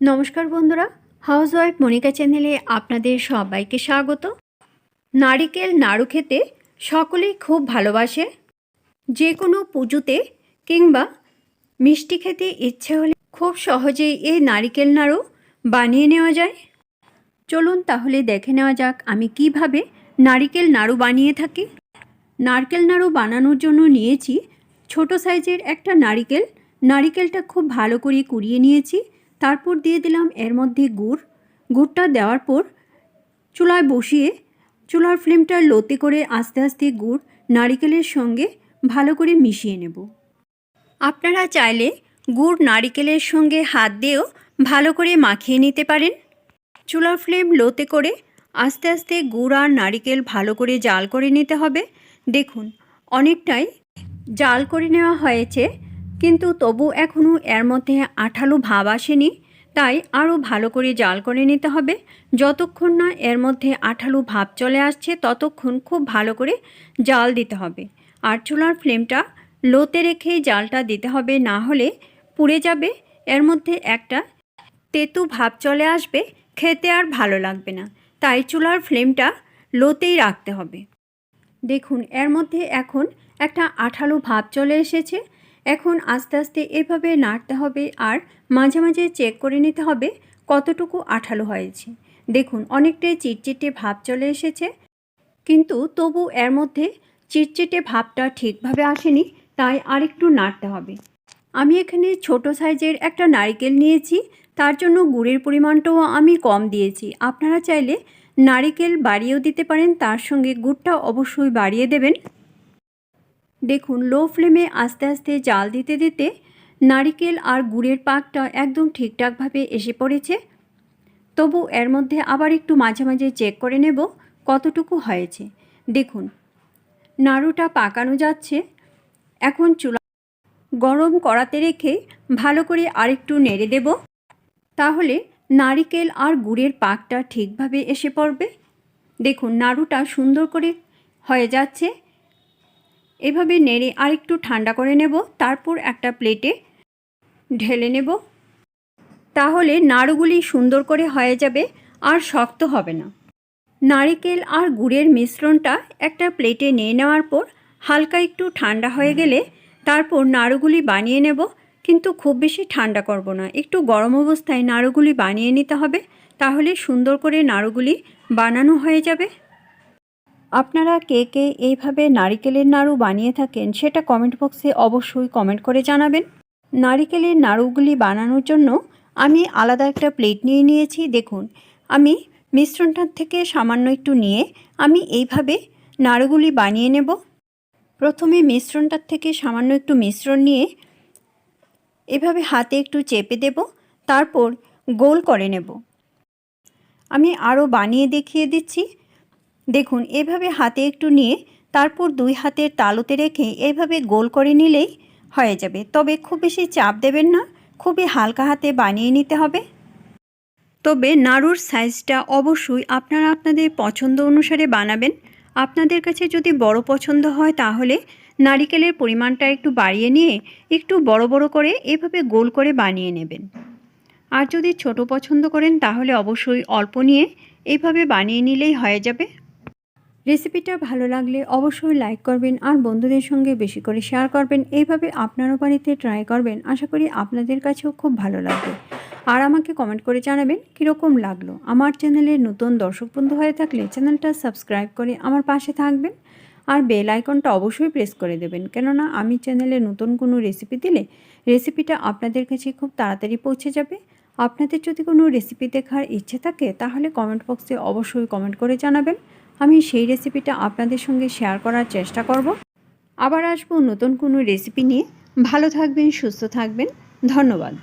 নমস্কার বন্ধুরা house wife Monika চ্যানেলে আপনাদের সবাইকে স্বাগত। নারিকেল নাড়ু খেতে সকলেই খুব ভালোবাসে। যে কোনো পুজোতে কিংবা মিষ্টি খেতে ইচ্ছে হলে খুব সহজেই এই নারিকেল নাড়ু বানিয়ে নেওয়া যায়। চলুন তাহলে দেখে নেওয়া যাক আমি কীভাবে নারিকেল নাড়ু বানিয়ে থাকি। নারকেল নাড়ু বানানোর জন্য নিয়েছি ছোট সাইজের একটা নারিকেল। নারিকেলটা খুব ভালো করে কুড়িয়ে নিয়েছি। তারপর দিয়ে দিলাম এর মধ্যে গুড়। গুড়টা দেওয়ার পর চুলায় বসিয়ে, চুলার ফ্লেমটা লোতে করে আস্তে আস্তে গুড় নারিকেলের সঙ্গে ভালো করে মিশিয়ে নেব। আপনারা চাইলে গুড় নারিকেলের সঙ্গে হাত দিয়েও ভালো করে মাখিয়ে নিতে পারেন। চুলার ফ্লেম লোতে করে আস্তে আস্তে গুড় আর নারিকেল ভালো করে জাল করে নিতে হবে। দেখুন, অনেকটাই জাল করে নেওয়া হয়েছে। কিন্তু তবু এখনও এর মধ্যে আঠালো ভাব আসেনি, তাই আরও ভালো করে জাল করে নিতে হবে। যতক্ষণ না এর মধ্যে আঠালো ভাব চলে আসছে, ততক্ষণ খুব ভালো করে জাল দিতে হবে। আর চুলার ফ্লেমটা লোতে রেখেই জালটা দিতে হবে, না হলে পুড়ে যাবে। এর মধ্যে একটা তেতু ভাব চলে আসবে, খেতে আর ভালো লাগবে না। তাই চুলার ফ্লেমটা লোতেই রাখতে হবে। দেখুন, এর মধ্যে এখন একটা আঠালো ভাব চলে এসেছে। এখন আস্তে আস্তে এভাবে নাড়তে হবে আর মাঝে মাঝে চেক করে নিতে হবে কতটুকু আঠালো হয়েছে। দেখুন অনেকটাই চিটচিটে ভাব চলে এসেছে, কিন্তু তবু এর মধ্যে চিটচিটে ভাবটা ঠিকভাবে আসেনি, তাই আরেকটু নাড়তে হবে। আমি এখানে ছোট সাইজের একটা নারিকেল নিয়েছি, তার জন্য গুড়ের পরিমাণটাও আমি কম দিয়েছি। আপনারা চাইলে নারিকেল বাড়িয়েও দিতে পারেন, তার সঙ্গে গুড়টা অবশ্যই বাড়িয়ে দেবেন। দেখুন, লো ফ্লেমে আস্তে আস্তে জাল দিতে দিতে নারিকেল আর গুড়ের পাকটা একদম ঠিকঠাকভাবে এসে পড়েছে। তবু এর মধ্যে আবার একটু মাঝে মাঝে চেক করে নেব কতটুকু হয়েছে। দেখুন, নাড়ুটা পাকানো যাচ্ছে। এখন চুলা গরম করাতে রেখে ভালো করে আরেকটু নেড়ে দেব। তাহলে নারিকেল আর গুড়ের পাকটা ঠিকভাবে এসে পড়বে। দেখুন, নাড়ুটা সুন্দর করে হয়ে যাচ্ছে। এভাবে নেড়ে আরেকটু ঠান্ডা করে নেব, তারপর একটা প্লেটে ঢেলে নেব। তাহলে নাড়ুগুলি সুন্দর করে হয়ে যাবে আর শক্ত হবে না। নারিকেল আর গুড়ের মিশ্রণটা একটা প্লেটে নিয়ে নেওয়ার পর হালকা একটু ঠান্ডা হয়ে গেলে তারপর নাড়ুগুলি বানিয়ে নেব। কিন্তু খুব বেশি ঠান্ডা করব না, একটু গরম অবস্থায় নাড়ুগুলি বানিয়ে নিতে হবে, তাহলে সুন্দর করে নাড়ুগুলি বানানো হয়ে যাবে। আপনারা কে কে এইভাবে নারিকেলের নাড়ু বানিয়ে থাকেন সেটা কমেন্ট বক্সে অবশ্যই কমেন্ট করে জানাবেন। নারিকেলের নাড়ুগুলি বানানোর জন্য আমি আলাদা একটা প্লেট নিয়ে নিয়েছি। দেখুন, আমি মিশ্রণটার থেকে সামান্য একটু নিয়ে আমি এইভাবে নাড়ুগুলি বানিয়ে নেব। প্রথমে মিশ্রণটার থেকে সামান্য একটু মিশ্রণ নিয়ে এভাবে হাতে একটু চেপে দেব, তারপর গোল করে নেব। আমি আরও বানিয়ে দেখিয়ে দিচ্ছি। দেখুন, এভাবে হাতে একটু নিয়ে তারপর দুই হাতের তালুতে রেখে এভাবে গোল করে নিলেই হয়ে যাবে। তবে খুব বেশি চাপ দেবেন না, খুবই হালকা হাতে বানিয়ে নিতে হবে। তবে নাড়ুর সাইজটা অবশ্যই আপনারা আপনাদের পছন্দ অনুসারে বানাবেন। আপনাদের কাছে যদি বড় পছন্দ হয় তাহলে নারিকেলের পরিমাণটা একটু বাড়িয়ে নিয়ে একটু বড় বড় করে এভাবে গোল করে বানিয়ে নেবেন। আর যদি ছোট পছন্দ করেন তাহলে অবশ্যই অল্প নিয়ে এইভাবে বানিয়ে নিলেই হয়ে যাবে। রেসিপিটা ভালো লাগলে অবশ্যই লাইক করবেন আর বন্ধুদের সঙ্গে বেশি করে শেয়ার করবেন। এইভাবে আপনারও বাড়িতে ট্রাই করবেন। আশা করি আপনাদের কাছেও খুব ভালো লাগবে। আর আমাকে কমেন্ট করে জানাবেন কীরকম লাগল। আমার চ্যানেলের নতুন দর্শক বন্ধু হয়ে থাকলে চ্যানেলটা সাবস্ক্রাইব করে আমার পাশে থাকবেন। আর বেল আইকনটা অবশ্যই প্রেস করে দেবেন। কেননা আমি চ্যানেলে নতুন কোনো রেসিপি দিলে রেসিপিটা আপনাদের কাছে খুব তাড়াতাড়ি পৌঁছে যাবে। আপনাদের যদি কোনো রেসিপি দেখার ইচ্ছে থাকে, তাহলে কমেন্ট বক্সে অবশ্যই কমেন্ট করে জানাবেন। আমি সেই রেসিপিটা আপনাদের সঙ্গে শেয়ার করার চেষ্টা করব। আবার আসব নতুন কোনো রেসিপি নিয়ে। ভালো থাকবেন, সুস্থ থাকবেন। ধন্যবাদ।